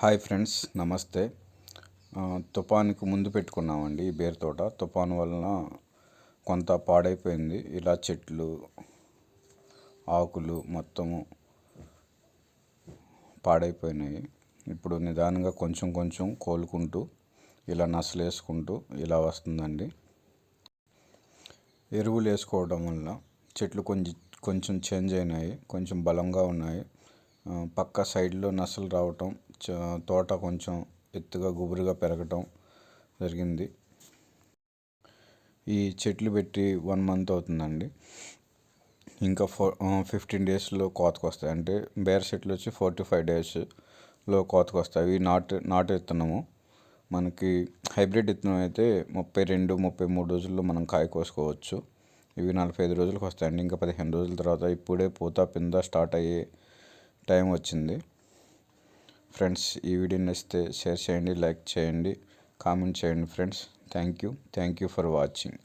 Hi friends నమస్తే. తుఫాన్కి ముందు పెట్టుకున్నామండి ఈ బేర్ తోట. తుఫాన్ వలన కొంత పాడైపోయింది. ఇలా చెట్లు ఆకులు మొత్తము పాడైపోయినాయి. ఇప్పుడు నిదానంగా కొంచెం కొంచెం కోలుకుంటూ ఇలా నసలేసుకుంటూ ఇలా వస్తుందండి. ఎరువులు వేసుకోవడం వల్ల చెట్లు కొంచెం కొంచెం చేంజ్ అయినాయి కొంచెం బలంగా ఉన్నాయి. పక్క సైడ్లో నసలు రావటం తోట కొంచెం ఎత్తుగా గుబురుగా పెరగటం జరిగింది. ఈ చెట్లు పెట్టి వన్ మంత్ అవుతుందండి. ఇంకా ఫో ఫిఫ్టీన్ డేస్లో కోతకు వస్తాయి. అంటే బేర్ చెట్లు వచ్చి ఫోర్టీ ఫైవ్ డేస్లో కోతకు వస్తాయి. అవి నాటు నాటు విత్తనము మనకి హైబ్రిడ్ విత్తనం అయితే ముప్పై రెండు ముప్పై మూడు రోజుల్లో మనం కాయ కోసుకోవచ్చు. ఇవి నలభై ఐదు రోజులకు వస్తాయండి. ఇంకా పదిహేను రోజుల తర్వాత ఇప్పుడే పూత పింద స్టార్ట్ అయ్యే టైం వచ్చింది. ఫ్రెండ్స్ ఈ వీడియో నచ్చితే షేర్ చేయండి లైక్ చేయండి కామెంట్ చేయండి friends. Thank you thank you for watching.